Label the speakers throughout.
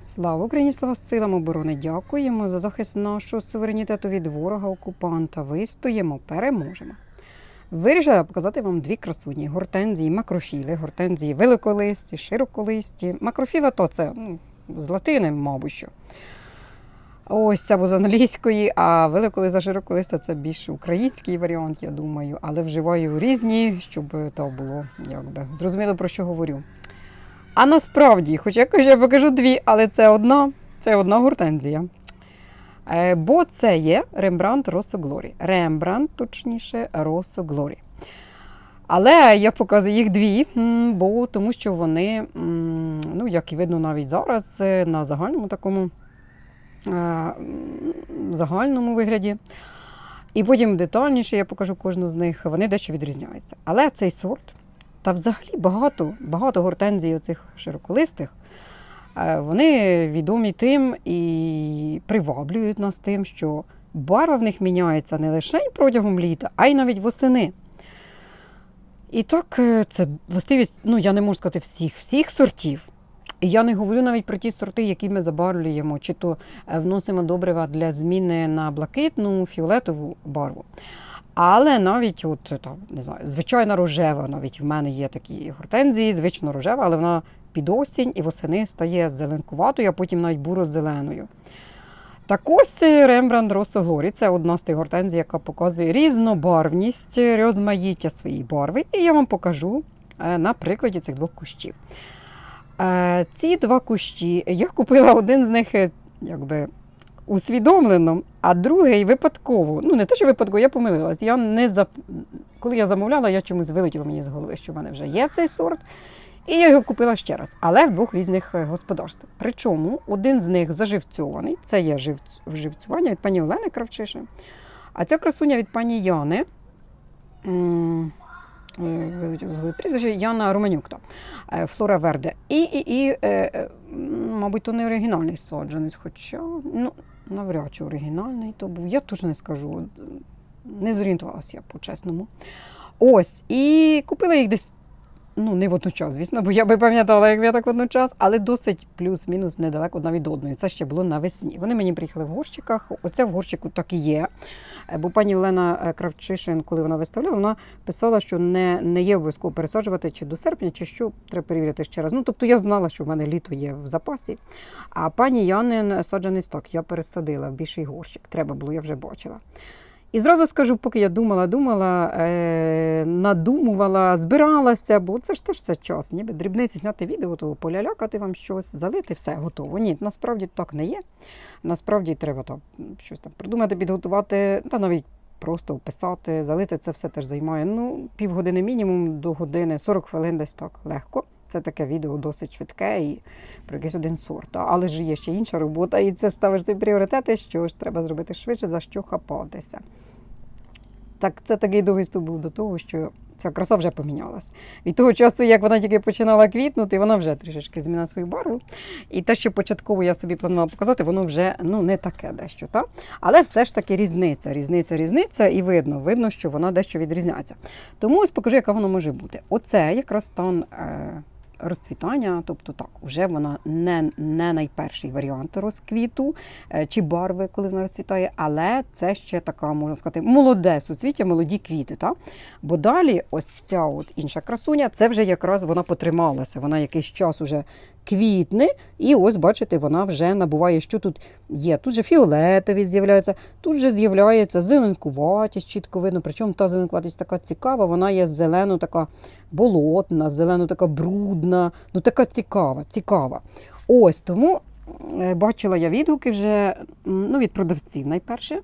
Speaker 1: Слава Україні, слава силам оборони! Дякуємо за захист нашого суверенітету від ворога окупанта. Вистоїмо, переможемо. Вирішила показати вам дві красуні: гортензії, макрофіли, гортензії великолисті, широколисті. Макрофіла то це ну, з латини, мабуть. що. Ось або з англійської, а великолиста широколиста це більш український варіант, я думаю, але вживаю різні, щоб то було якби зрозуміло про що говорю. А насправді, хоч якось я покажу дві, але це одна, це одна гортензія. Е, Бо це є Рембрандт Росо Глорі. Рембрандт, точніше, Росо Глорі. Але я показую їх дві, бо тому що вони, ну, як і видно навіть зараз, е, на загальному такому е, загальному вигляді. І потім детальніше я покажу кожну з них, вони дещо відрізняються. Але цей сорт, та взагалі багато, багато гортензій оцих широколистих, е, вони відомі тим і приваблюють нас тим, що барва в них міняється не лише протягом літа, а й навіть восени. І так, е, це властивість, ну я не можу сказати всіх, всіх сортів. І я не говорю навіть про ті сорти, які ми забарвлюємо, чи то е, вносимо добрива для зміни на блакитну, фіолетову барву. Але навіть от там, не знаю, звичайна рожева, навіть в мене є такі гортензії, звично рожева, але вона під осінь і восени стає зеленкуватою, а потім навіть буро-зеленою. Так ось Рембрандт Росо Глорі це одна з тих гортензій, яка показує різнобарвність, розмаїття своєї барви. І я вам покажу е, на прикладі цих двох кущів. Е, Ці два кущі я купила один з них е, якби усвідомлено, а другий випадково. Ну, не те, що випадково, я помилилась. Я не зап... Коли я замовляла, я чомусь вилетіло мені з голови, що в мене вже є цей сорт. І я його купила ще раз, але в двох різних е, господарствах. Причому один з них заживцьований, це є жив... вживцювання від пані Олени Кравчишин. А ця красуня від пані Яни. е, прізвище Яна Романюк, е, Флора Верде. І, і, і мабуть, то не оригінальний саджанець, хоча ну, навряд чи оригінальний то був. Я теж не скажу. Не зорієнтувалася я по-чесному. Ось, і купила їх десь. Ну, не водночас, звісно, бо я би пам'ятала, як я так водночас, але досить плюс-мінус недалеко одна від одної. Це ще було навесні. Вони мені приїхали в горщиках. Оце в горщику так і є. Е, Бо пані Олена е, Кравчишин, коли вона виставляла, вона писала, що не, не є обов'язково пересаджувати чи до серпня, чи що треба перевірити ще раз. Ну, тобто я знала, що в мене літо є в запасі. А пані Янин саджаний сток я пересадила в більший горщик. Треба було, я вже бачила. І зразу скажу, поки я думала, думала, е, надумувала, збиралася, бо це ж теж все час. Ніби дрібниці зняти відео, то полялякати вам щось, залити, все готово. Ні, насправді так не є. Насправді треба там щось там придумати, підготувати, та навіть просто описати, залити це все теж займає. Ну, півгодини мінімум до години, 40 хвилин десь так легко. Це таке відео досить швидке і про якийсь один сорт. Але ж є ще інша робота, і це ставиш собі пріоритети, що ж треба зробити швидше, за що хапатися. Так, це такий довгий ступ був до того, що ця краса вже помінялась. Від того часу, як вона тільки починала квітнути, вона вже трішечки змінила свою барву. І те, що початково я собі планувала показати, воно вже ну, не таке дещо. Та? Але все ж таки різниця, різниця, різниця, і видно, видно, що вона дещо відрізняється. Тому ось покажу, яка воно може бути. Оце якраз. Е- Розцвітання, тобто так, вже вона не, не найперший варіант розквіту е, чи барви, коли вона розцвітає, але це ще така, можна сказати, молоде суцвіття, молоді квіти. Та? Бо далі ось ця от інша красуня, це вже якраз вона потрималася, вона якийсь час уже квітне, і ось, бачите, вона вже набуває, що тут є. Тут же фіолетові з'являються, тут же з'являється зеленкуватість, чітко видно. Причому та зеленкуватість така цікава, вона є зелено така болотна, зелено така брудна, ну така цікава, цікава. Ось тому е, бачила я відгуки вже ну, від продавців найперше.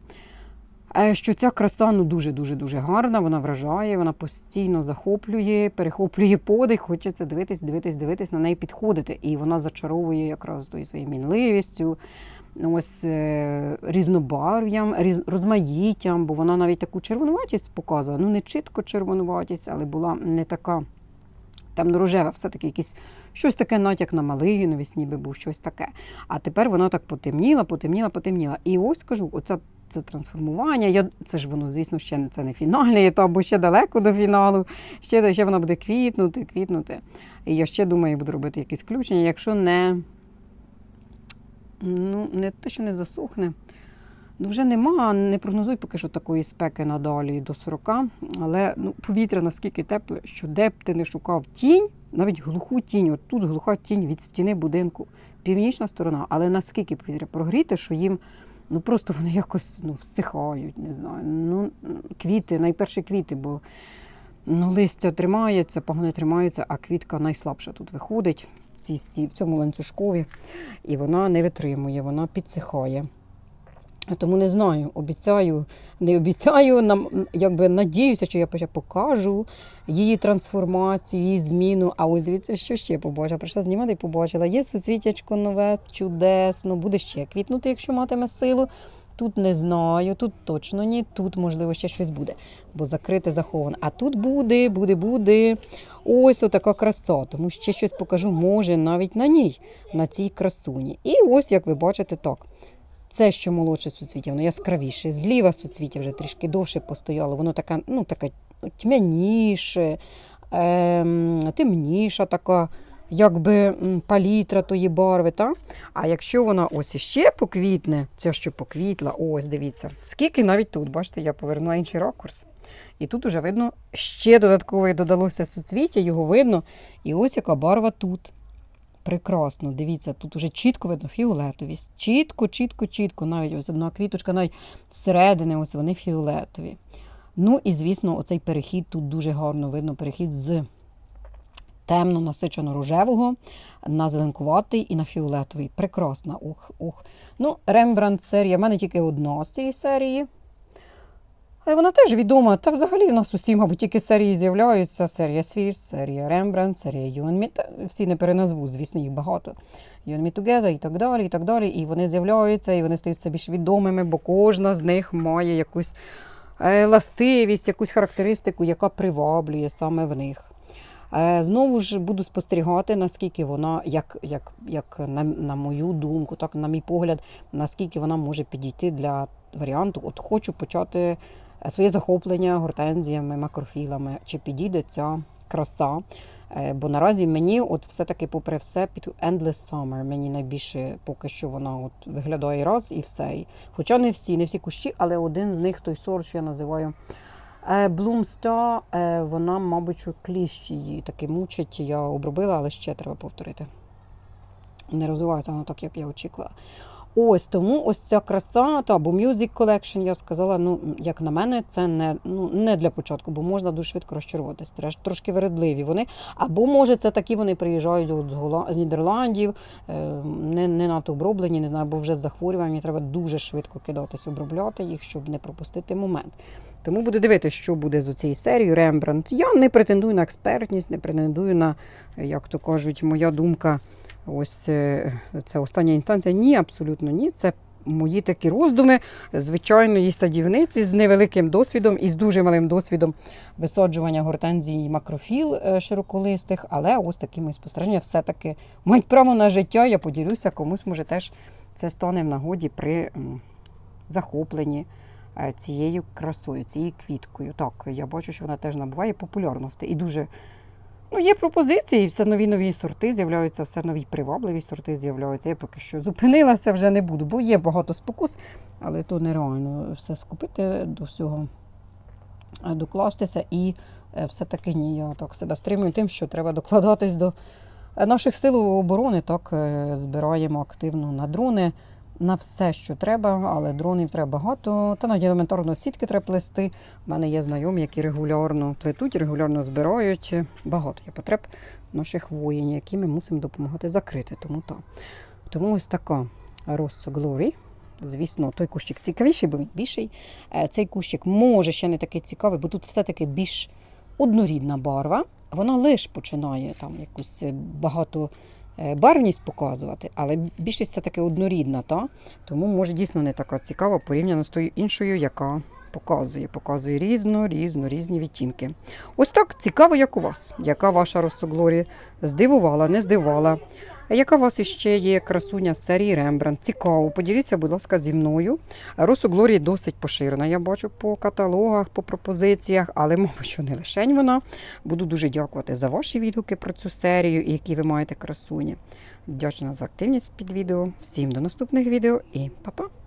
Speaker 1: Е, Що ця краса ну дуже-дуже дуже гарна, вона вражає, вона постійно захоплює, перехоплює подих, хочеться дивитись, дивитись, дивитись, на неї підходити. І вона зачаровує якраз тою своєю мінливістю, ось е, різнобарв'ям, різ, розмаїттям, бо вона навіть таку червонуватість показує. Ну, не чітко червонуватість, але була не така темно-рожева, все-таки якийсь щось таке натяк на малиновість, ніби був щось таке. А тепер вона так потемніла, потемніла, потемніла. І ось кажу, оця це трансформування. Я, це ж воно, звісно, ще не- це не фінальний етап, бо ще далеко до фіналу. Ще, ще вона буде квітнути, квітнути. І я ще думаю, буду робити якісь включення, якщо не Ну, не те, що не засохне. Ну, вже нема, не прогнозуй поки що такої спеки надалі до 40. Але ну, повітря наскільки тепле, що де б ти не шукав тінь, навіть глуху тінь, от тут глуха тінь від стіни будинку, північна сторона, але наскільки повітря прогріте, що їм ну просто вони якось ну, всихають, не знаю. Ну, квіти, найперше квіти, бо ну, листя тримається, погони тримаються, а квітка найслабша тут виходить в, цій, всі, в цьому ланцюжкові, і вона не витримує, вона підсихає. Тому не знаю, обіцяю, не обіцяю, нам якби надіюся, що я покажу її трансформацію, її зміну. А ось дивіться, що ще побачила. Прийшла знімати і побачила. Є суцвітячко нове, чудесно, буде ще квітнути, якщо матиме силу. Тут не знаю, тут точно ні, тут, можливо, ще щось буде, бо закрите заховане. А тут буде, буде, буде. Ось отака краса. Тому ще щось покажу, може, навіть на ній, на цій красуні. І ось, як ви бачите, так. Це, що молодше суцвіття, воно яскравіше. Зліва суцвіття вже трішки довше постояло, воно таке, ну, таке тьмяніше, ем, темніша така, якби палітра тої барви. Та? А якщо вона ось іще поквітне, ця що поквітла, ось дивіться, скільки навіть тут, бачите, я повернула інший ракурс. І тут уже видно, ще додаткове додалося суцвіття, його видно. І ось яка барва тут. Прекрасно, дивіться, тут уже чітко видно фіолетовість. Чітко, чітко, чітко. Навіть ось одна квіточка, навіть зсередини, ось вони фіолетові. Ну і, звісно, оцей перехід тут дуже гарно видно. Перехід з темно насичено рожевого на зеленкуватий і на фіолетовий. Прекрасна. Ух, ух. Ну, Рембрандт серія. в мене тільки одна з цієї серії. А Вона теж відома. Та взагалі в нас усі, мабуть, тільки серії з'являються. Серія Свірс, серія Рембрандт, серія You Всі не переназву, звісно, їх багато. You and Together і так далі, і так далі. І вони з'являються, і вони стаються більш відомими, бо кожна з них має якусь е, властивість, якусь характеристику, яка приваблює саме в них. Е, Знову ж буду спостерігати, наскільки вона, як, як, як на, на мою думку, так на мій погляд, наскільки вона може підійти для варіанту. От хочу почати своє захоплення гортензіями, макрофілами. Чи підійде ця краса? Е, Бо наразі мені, от все-таки, попри все, під Endless Summer мені найбільше поки що вона от виглядає раз і все. Хоча не всі, не всі кущі, але один з них той сорт, що я називаю Е, Bloom е, вона, мабуть, кліщ її таки мучить. Я обробила, але ще треба повторити. Не розвивається вона так, як я очікувала. Ось тому ось ця краса, та бо Music Collection, я сказала, ну, як на мене, це не, ну, не для початку, бо можна дуже швидко розчаруватися. Трошки вередливі вони. Або, може, це такі вони приїжджають от з, Гола... з Нідерландів, е, не, не надто оброблені, не знаю, бо вже з треба дуже швидко кидатись, обробляти їх, щоб не пропустити момент. Тому буду дивитися, що буде з цієї серії Рембрандт. Я не претендую на експертність, не претендую на, як то кажуть, моя думка. Ось це остання інстанція. Ні, абсолютно ні. Це мої такі роздуми звичайної садівниці з невеликим досвідом і з дуже малим досвідом висаджування гортензій і макрофіл е, широколистих, але ось такі мої спостереження все-таки мають право на життя. Я поділюся, комусь може теж це стане в нагоді при захопленні е, цією красою, цією квіткою. Так, я бачу, що вона теж набуває популярності і дуже. Ну, є пропозиції, все нові нові сорти з'являються, все нові привабливі сорти з'являються. Я поки що зупинилася вже не буду, бо є багато спокус, але то нереально все скупити до всього, е, докластися. І е, все-таки ні, я так себе стримую тим, що треба докладатись до е, наших сил оборони. Так, збираємо активно на дрони. На все, що треба, але дронів треба багато. Та навіть елементарно сітки треба плести. У мене є знайомі, які регулярно плетуть, регулярно збирають. Багато є потреб наших воїнів, які ми мусимо допомагати закрити. Тому так. Тому ось така Rosso Glory. Звісно, той кущик цікавіший, бо він більший. Е, Цей кущик може ще не такий цікавий, бо тут все-таки більш однорідна барва. Вона лише починає там якусь е, багато барвність показувати, але більшість це таки однорідна, та? тому може дійсно не така цікава порівняно з тою іншою, яка показує. Показує різно, різно, різні відтінки. Ось так цікаво, як у вас. Яка ваша розсуглорі здивувала, не здивувала. Яка у вас іще є красуня з серії Рембрандт? Цікаво, поділіться, будь ласка, зі мною. Росу Глорії досить поширена, я бачу по каталогах, по пропозиціях, але, мабуть, що не лишень вона. Буду дуже дякувати за ваші відгуки про цю серію і які ви маєте красуні. Вдячна за активність під відео. Всім до наступних відео і па-па!